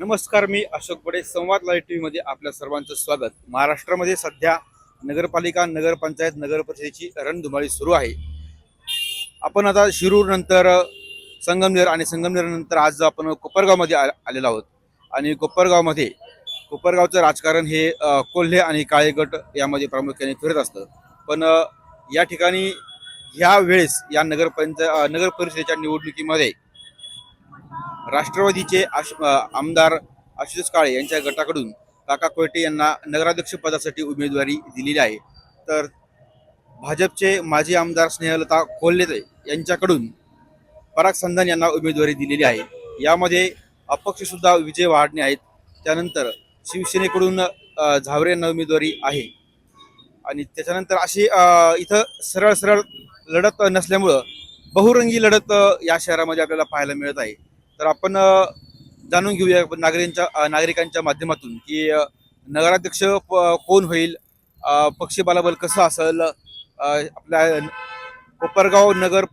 नमस्कार मी अशोक बडे संवाद live T व्हीमध्ये आपल्या सर्वांचं स्वागत. महाराष्ट्रामध्ये सध्या नगरपालिका नगरपंचायत नगर परिषदेची रणधुमाळी सुरू आहे. आपण आता शिरूर नंतर संगमनेर आणि संगमनेर नंतर आज आपण कोपरगावमध्ये आ- आलेलो आहोत. आणि कोपरगावमध्ये कोपरगावचं राजकारण हे कोल्हे आणि काळे गट यामध्ये प्रामुख्याने फिरत असतं. पण या ठिकाणी ह्या वेळेस या नगरपंच नगर परिषदेच्या निवडणुकीमध्ये राष्ट्रवादीचे आश आमदार आशुतोष काळे यांच्या गटाकडून काका कोयटे यांना नगराध्यक्ष पदासाठी उमेदवारी दिलेली आहे. तर भाजपचे माजी आमदार स्नेहलता कोल्हे यांच्याकडून पराग संधान यांना उमेदवारी दिलेली आहे. यामध्ये अपक्षसुद्धा विजय वाढणे आहेत. त्यानंतर शिवसेनेकडून झावरे यांना उमेदवारी आहे. आणि त्याच्यानंतर अशी इथं सरळ सरळ लढत नसल्यामुळं बहुरंगी लढत या शहरामध्ये आपल्याला पाहायला मिळत आहे. तर आपण जाणून घेऊया नागरिकांच्या नागरिकांच्या माध्यमातून की नगराध्यक्ष प- कोण होईल? पक्षी बलाबल कसं असेल? आपल्या कोपरगाव नगर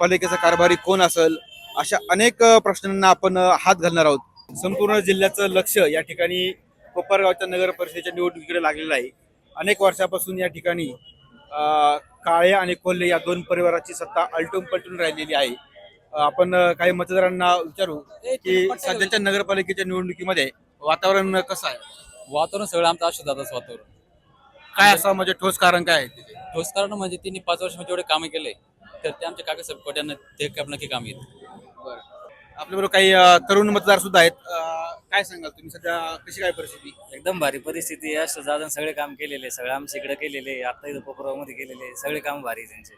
पालिकेचा कारभारी कोण असेल? अशा अनेक प्रश्नांना आपण हात घालणार आहोत. संपूर्ण जिल्ह्याचं लक्ष या ठिकाणी कोपरगावच्या नगर परिषदेच्या निवडणुकीकडे लागलेलं आहे. अनेक वर्षापासून या ठिकाणी काळे आणि कोल्हे या दोन परिवाराची सत्ता आलटून पलटून राहिलेली आहे. आपण काही मतदारांना विचारू की सध्याच्या नगरपालिकेच्या निवडणुकीमध्ये वातावरण कसं आहे? वातावरण सगळं आमचं आशुदादाच वातावरण. काय असं म्हणजे ठोस कारण काय आहे? ठोस कारण म्हणजे त्यांनी पाच वर्ष जेवढे कामे केले तर ते आमच्या काकासाहेब कोट्यांना ते काम नक्की काम येत आपल्याबरोबर काही तरुण मतदार सुद्धा आहेत. काय सांगाल तुम्ही? सध्या कशी काय परिस्थिती? एकदम भारी परिस्थिती आहे. असं दादा सगळे काम केलेले सगळे आमच्या इकडे केलेले आता इथं कोपरावमध्ये केलेले सगळे काम भारी त्यांचे.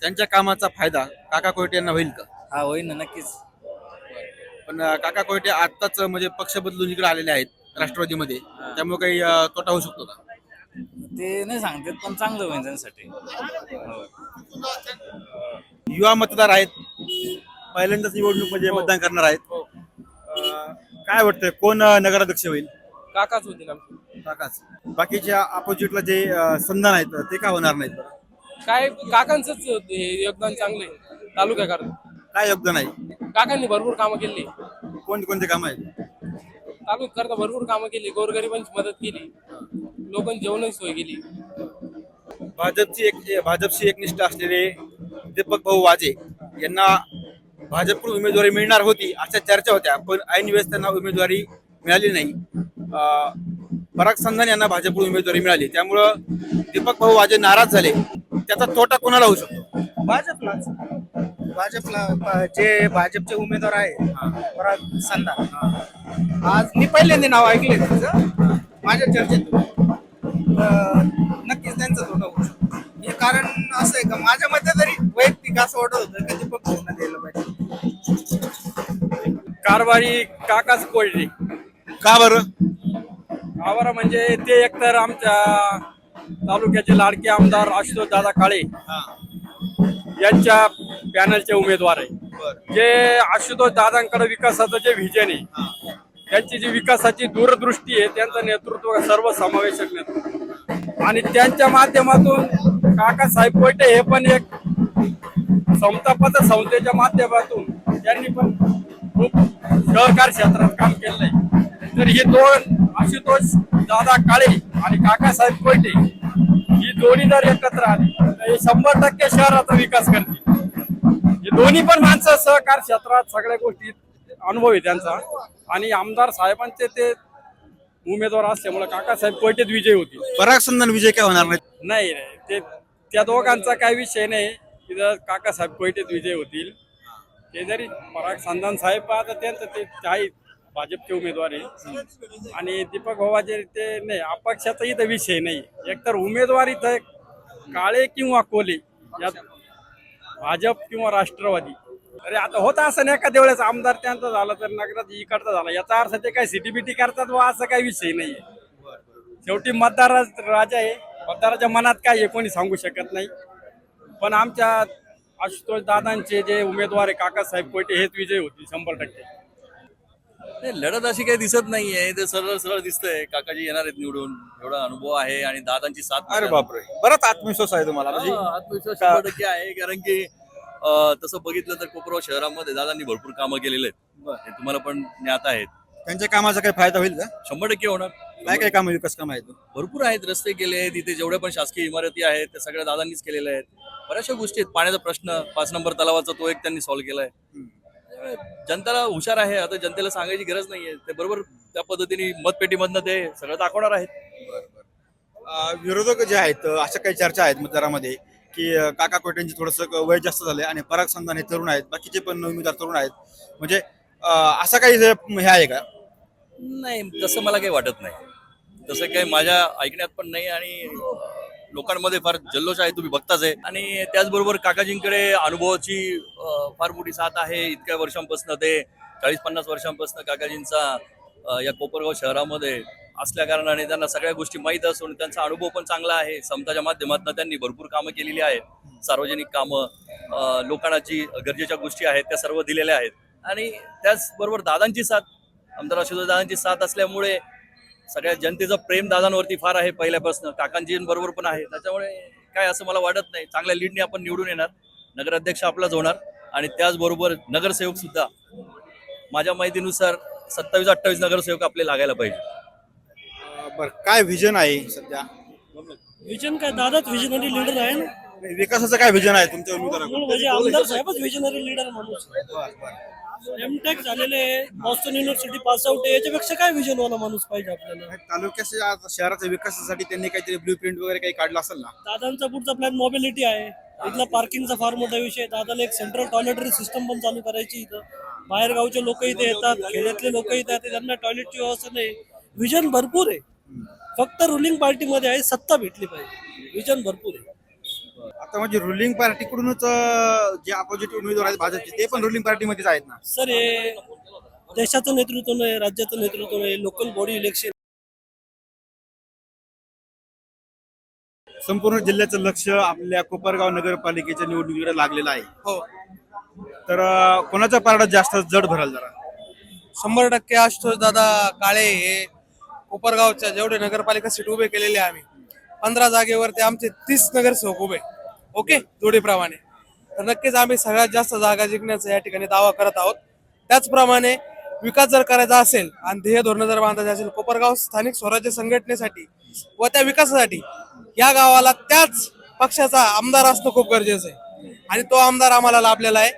त्यांच्या कामाचा फायदा काका कोयटे यांना होईल का? हा होईल ना नक्कीच. पण अ, काका कोयटे आत्ताच म्हणजे पक्ष बदलून इकडे आलेले आहेत राष्ट्रवादीमध्ये. त्यामुळे काही अ, तोटा होऊ शकतो का? ते नाही सांगते पण चांगलं होईल त्यांच्यासाठी. हो. युवा मतदार आहेत. पहिल्यांदाच निवडणूक म्हणजे मतदान करणार आहेत. अ, काय वाटतंय कोण अ, नगराध्यक्ष होईल? काकाच होतील आमचे. काकाच. बाकीच्या अपोजिटला जे अ, संधान आहेत ते का होणार नाहीत? काय काकांच हे योगदान चांगले तालुक्याकरता काय योगदान आहे काकांनी भरपूर कामं केली. कोणते कोणते काम आहेत? तालुक्याकरता भरपूर कामं केली गोरगरिबांची मदत केली लोकांची जेवणाची सोय केली. भाजपची एक भाजपची एकनिष्ठ असलेले दीपक भाऊ वाजे यांना भाजपकडून उमेदवारी मिळणार होती अशा चर्चा होत्या पण ऐन वेळेस त्यांना उमेदवारी मिळाली नाही. अं, पराग संधान यांना भाजपकडून उमेदवारी मिळाली. त्यामुळं दीपक भाऊ वाजे नाराज झाले. त्याचा तोटा कोणाला होऊ शकतो? भाजपलाच. भाजपला जे भाजपचे उमेदवार आहे पराग संधा आज मी पहिल्यांदा नाव ऐकले त्यांचं. माझ्या चर्चेत. नक्कीच त्यांचं थोडं होऊ शकतं. हे कारण असं आहे का माझ्या मते तरी वैयक्तिक असं वाटत होतं की दीपक भाऊंना द्यायला पाहिजे. कारभारी काकाच कोळली का बरं? आवारा म्हणजे ते एकतर आमच्या तालुक्याचे लाडके आमदार आशुतोष दादा काळे. यांच्या पॅनलचे उमेदवार आहे. जे आशुतोष दादांकडे विकासाचं जे व्हिजन आहे त्यांची जी विकासाची दूरदृष्टी आहे त्यांचं नेतृत्व सर्वसमावेशक नेतृत्व. आणि त्यांच्या माध्यमातून काकासाहेब कोयटे हे पण एक समता पद संस्थेच्या माध्यमातून त्यांनी पण खूप सहकार क्षेत्रात काम केलंय. तर हे दोन आशुतोष दादा काळे आणि काकासाहेब कोयटे ही जोडी जर एकत्र आली तर हे शंभर टक्के शहराचा विकास करतील. दोन्ही पण माणसं सहकार क्षेत्रात सगळ्या गोष्टी अनुभव आहे त्यांचा. आणि आमदार साहेबांचे ते उमेदवार असल्यामुळे काकासाहेब कोयटेत विजय पराग संधान विजय काय होणार नाही? नाही नाही. ते त्या दोघांचा काही विषय नाही. तिथं काकासाहेब कोयटेत विजय होतील. ते जरी पराग संधान साहेब आता त्यांचं ते आहे भाजपचे उमेदवार आहे. आणि दीपक भावाचे ते नाही अपक्षाचा इथं विषय नाही. एकतर उमेदवार इथं काळे किंवा कोले यात भाजप किंवा राष्ट्रवादी. अरे आता होता असं नाही एखाद्या वेळेस आमदार त्यांचा झाला तर नगरात इकडचा झाला. याचा अर्थ ते काय सिटी बिटी करतात व असं काही विषय नाहीये. शेवटी मतदार राजा आहे. मतदाराच्या मनात काय आहे कोणी सांगू शकत नाही. पण आमच्या आशुतोष दादांचे जे उमेदवार आहे काकासाहेब कोयटे हेच विजय होतील शंभर टक्के. नाही लढत अशी काही दिसत नाहीये. ते सरळ सरळ दिसतंय. काकाजी येणार आहेत निवडून. एवढा अनुभव आहे आणि दादांची साथ अरे बापरे. बराच आत्मविश्वास आहे तुम्हाला. म्हणजे हा, आत्मविश्वास शंभर टक्के आहे. कारण की अं, तसं बघितलं तर कोपराव शहरामध्ये दादांनी भरपूर कामं केलेले आहेत. हे तुम्हाला पण ज्ञात आहेत. त्यांच्या कामाचा काही फायदा होईल का? शंभर टक्के होणार. काय काय काम विकास काम आहेत? भरपूर आहेत. रस्ते केले आहेत. इथे जेवढ्या पण शासकीय इमारती आहेत त्या सगळ्या दादांनीच केलेल्या आहेत. बऱ्याचशा गोष्टी आहेत. पाण्याचा प्रश्न पाच नंबर तलावाचा तो एक त्यांनी सॉल्व्ह केलाय. जनताला हुशार आहे. आता जनतेला सांगायची गरज नाहीये. ते बरोबर त्या पद्धतीने मतपेटीमधनं ते सगळं दाखवणार आहेत. विरोधक जे आहेत अशा काही चर्चा आहेत मतदारामध्ये की काका कोट्यांची थोडंसं वय जास्त झालंय आणि पराग संधान हे तरुण आहेत. बाकीचे पण उमेदवार तरुण आहेत. म्हणजे असं काही हे आहे का? नाही तसं मला काही वाटत नाही. तसं काही माझ्या ऐकण्यात पण नाही आणि लोकांमध्ये फार जल्लोष आहे तुम्ही बघताच आहे. आणि त्याचबरोबर काकाजींकडे अनुभवाची फार मोठी साथ आहे. इतक्या वर्षांपासून ते चाळीस पन्नास वर्षांपासून काकाजींचा या कोपरगाव शहरामध्ये असल्या कारणाने त्यांना सगळ्या गोष्टी माहीत असून त्यांचा अनुभव पण चांगला आहे. समताच्या माध्यमातून त्यांनी भरपूर कामं केलेली आहेत. सार्वजनिक कामं लोकांना जी गरजेच्या गोष्टी आहेत त्या सर्व दिलेल्या आहेत. आणि त्याचबरोबर दादांची साथ आमदार अशोक दादांची साथ असल्यामुळे सगळ्या जनतेचं प्रेम दादांवरती फार आहे पहिल्यापासून. काकांजींबरोबर पण आहे. त्याच्यामुळे काय असं मला वाटत नाही. चांगल्या लीडने आपण निवडून येणार. नगराध्यक्ष आपलाच होणार. आणि त्याचबरोबर नगरसेवक सुद्धा. माझ्या माहितीनुसार सत्तावीस अठ्ठावीस नगरसेवक आपले लागायला पाहिजे. बरं. काय व्हिजन आहे सध्या? विजन काय? दादाच विजनरी लीडर आहे ना. विकासाचं काय व्हिजन आहे तुमच्या उमेदवाराकडून? मूळ म्हणजे आमदार साहेबच विजनरी लीडर माणूस एमटेक झालेले बॉस्टन युनिव्हर्सिटी पास आउट आहे. याच्यापेक्षा काय विजन वाला माणूस पाहिजे आपल्याला? तालुक्याच्या शहराच्या विकासासाठी त्यांनी काहीतरी ब्ल्यू प्रिंट वगैरे काही काढलं असेल ना? दादांचा पुढचा प्लॅन मोबिलिटी आहे. इथला पार्किंगचा फार मोठा विषय आहे. दादाला एक सेंट्रल टॉयलेटरी सिस्टम पण चालू करायची इथं. बाहेर गावचे लोक इथे येतात. खेड्यातले लोक इथे येतात. त्यांना टॉयलेटची व्यवस्था नाही. विजन भरपूर आहे. फक्त रुलिंग पार्टीमध्ये आहे सत्ता भेटली पाहिजे. विजन भरपूर आहे. आता म्हणजे रुलिंग पार्टीकडूनच जे अपोजिट उमेदवार आहेत भाजपचे ते पण रुलिंग पार्टीमध्येच आहेत ना? सर हे देशाचं नेतृत्व नाही राज्याचं नेतृत्व नाही लोकल बॉडी इलेक्शन संपूर्ण जिल्ह्याचं लक्ष आपल्या कोपरगाव नगरपालिकेच्या निवडणुकीकडे लागलेलं आहे. हो. तर अं, कोणाचा पारडा जास्त जड भराल जरा? शंभर टक्के आशुतोष दादा काळे हे कोपरगावच्या जेवढे नगरपालिका सीट उभे केलेले आहे आम्ही पंधरा जागेवरती आमचे तीस नगरसेवक उभे. ओके? जोडीप्रमाणे. तर नक्कीच आम्ही सगळ्यात जास्त जागा जिंकण्याचा या ठिकाणी दावा करत आहोत. त्याचप्रमाणे विकास जर करायचा असेल आणि ध्येय धोरण जर बांधायचे असेल कोपरगाव स्थानिक स्वराज्य संघटनेसाठी व त्या विकासासाठी या गावाला त्याच पक्षाचा आमदार असणं खूप गरजेचं आहे. आणि तो आमदार आम्हाला लाभलेला आहे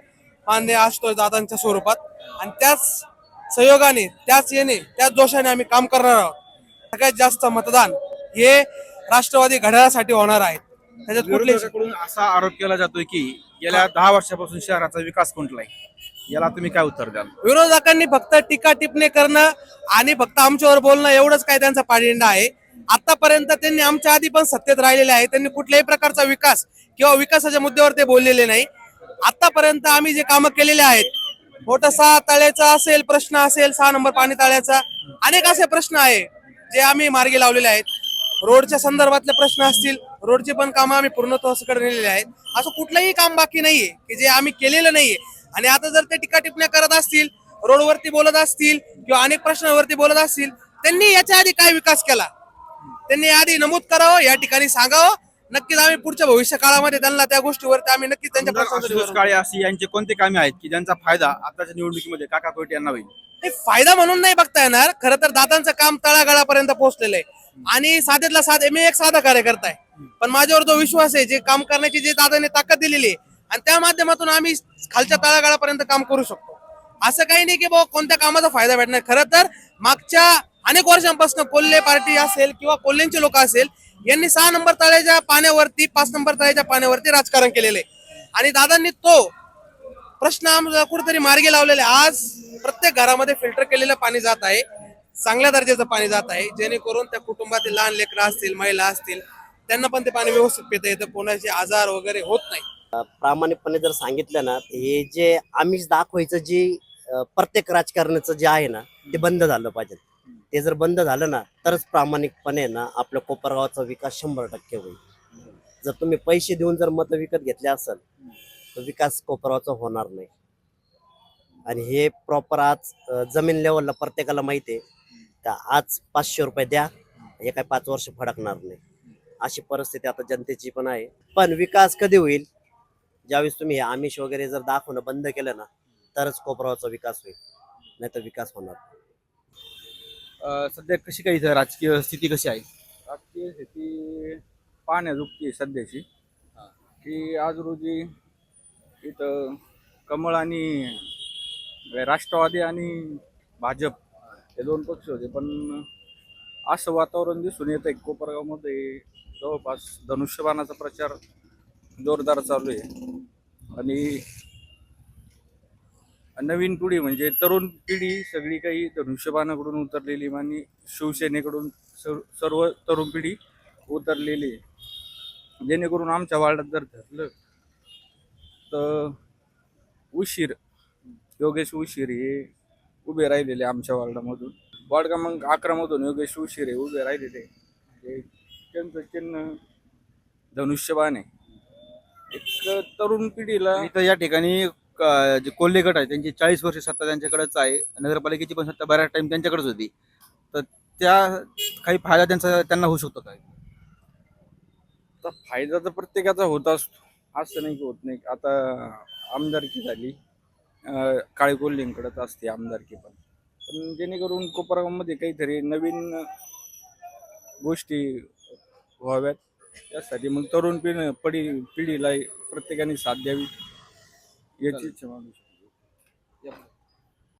मान्य आशुतोष दादांच्या स्वरूपात. आणि त्याच सहयोगाने त्याच येणे त्याच जोशाने आम्ही काम करणार आहोत. सगळ्यात जास्त मतदान हे राष्ट्रवादी घड्याळासाठी होणार आहे. त्याच्यात कुठले विरोधकाकडून असा? आरोप केला जातोय की गेल्या दहा वर्षापासून शहराचा विकास खुंटलाय याला तुम्ही काय उत्तर द्याल? विरोधकांनी फक्त टीका टिप्पणी करणं आणि फक्त आमच्यावर बोलणं एवढंच काय त्यांचा पाडिंडा आहे. आतापर्यंत त्यांनी आमच्या आधी पण सत्तेत राहिलेले आहे. त्यांनी कुठल्याही प्रकारचा विकास किंवा विकासाच्या मुद्द्यावर ते बोललेले नाही. आतापर्यंत आम्ही जे कामं केलेले आहेत मोठं सहा तळ्याचा असेल प्रश्न असेल सहा नंबर पाणी तळ्याचा अनेक असे प्रश्न आहे जे आम्ही मार्गी लावलेले आहेत. रोडच्या संदर्भातले प्रश्न असतील रोडची पण कामं आम्ही पूर्णत्वाकडे नेलेली आहेत. असं कुठलंही काम बाकी नाहीये की जे आम्ही केलेलं नाहीये. आणि आता जर ते टीका टिपण्या करत असतील रोडवरती बोलत असतील किंवा अनेक प्रश्नांवरती बोलत असतील त्यांनी याच्या आधी काय विकास केला? त्यांनी आधी नमूद करावं या ठिकाणी सांगावं नक्कीच आम्ही पुढच्या भविष्य काळामध्ये त्यांना त्या गोष्टीवरती आम्ही नक्कीच त्यांच्या आशुतोष काळे अशी यांचे कोणते कामे आहेत की ज्यांचा फायदा आताच्या निवडणुकीमध्ये काका कोयटे यांना होईल? हे फायदा म्हणून नाही बघता येणार. खरं तर दादांचं काम तळागाळापर्यंत पोहोचलेलं आहे. आणि साधेतला साधे मी एक साधा कार्यकर्ता आहे. पण माझ्यावर जो विश्वास आहे जे काम करण्याची जे दादाने ताकद दिलेली आहे आणि त्या माध्यमातून आम्ही खालच्या तळागाळापर्यंत काम करू शकतो. असं काही नाही की बाबा कोणत्या कामाचा फायदा भेटणार. खरं तर मागच्या अनेक वर्षांपासून कोल्हे पार्टी असेल किंवा कोल्हेंचे लोक असेल यांनी सहा नंबर तळ्याच्या पाण्यावरती पाच नंबर तळ्याच्या पाण्यावरती राजकारण केलेले आणि दादांनी तो प्रश्न आमचा कुठेतरी मार्गी लावलेले आज प्रत्येक घरामध्ये फिल्टर केलेलं पाणी जात आहे. चांगल्या दर्जाचं पाणी जात आहे. जेणेकरून त्या कुटुंबातील लहान लेकरं असतील महिला असतील त्यांना पण ते पाणी व्यवस्थित पिता येतं. कोणाचे आजार वगैरे होत नाही. प्रामाणिकपणे जर सांगितलं ना हे जे आमिष दाखवायचं जे प्रत्येक राजकारणाचं जे आहे ना ते बंद झालं पाहिजे. ते जर बंद झालं ना तरच प्रामाणिकपणे ना आपल्या कोपरगावचा विकास शंभर टक्के होईल. जर तुम्ही पैसे देऊन जर मतं विकत घेतले असेल तर विकास कोपरगावचा होणार नाही. आणि हे प्रॉपर आज जमीन लेवलला प्रत्येकाला माहिती आहे का आज पाचशे रुपये द्या हे काय पाच वर्ष फडकणार नाही. अशी परिस्थिती आता जनतेची पण आहे. पण विकास कधी होईल? ज्यावेळेस तुम्ही हे आमिष वगैरे जर दाखवणं बंद केलं ना तरच कोपरावाचा विकास होईल. नाही तर विकास होणार नाही. सध्या कशी काय इथं राजकीय स्थिती कशी आहे? राजकीय स्थिती आहे सध्याची. की आज रोजी इथं कमळ आणि राष्ट्रवादी आणि भाजप हे दोन पक्ष होते. पण असं वातावरण दिसून येतं आहे कोपरगावमध्ये जवळपास धनुष्यबाणाचा प्रचार जोरदार चालू आहे. आणि नवीन पिढी म्हणजे तरुण पिढी सगळी काही धनुष्यबाणाकडून उतरलेली आणि शिवसेनेकडून सर्व सर्व तरुण पिढी उतरलेली आहे. जेणेकरून आमच्या वार्डात जर धरलं तर उशीर योगेश उशीर हे उभे राहिलेले आमच्या वार्डामधून. वार्ड क्रमांक अकरामधून योगेश उशीर हे उभे राहिलेले म्हणजे त्यांचं चिन्ह धनुष्यबाण आहे. एक तरुण पिढीला इथं या ठिकाणी जे कोल्हे गट आहे त्यांची चाळीस वर्ष सत्ता त्यांच्याकडेच आहे. नगरपालिकेची पण सत्ता बऱ्याच टाइम त्यांच्याकडेच होती. तर त्या काही फायदा त्यांचा त्यांना होऊ शकतो काय? तर फायदा तर प्रत्येकाचा होत असतो. असं नाही की होत नाही. आता आमदारकी झाली. काळे कोल्हेंकडंच असते आमदारकी पण. पण जेणेकरून कोपरगावमध्ये काहीतरी नवीन गोष्टी व्हाव्यात. त्यासाठी मग तरुण पिढी पिढीला प्रत्येकाने साथ द्यावी. याची इच्छा माणूस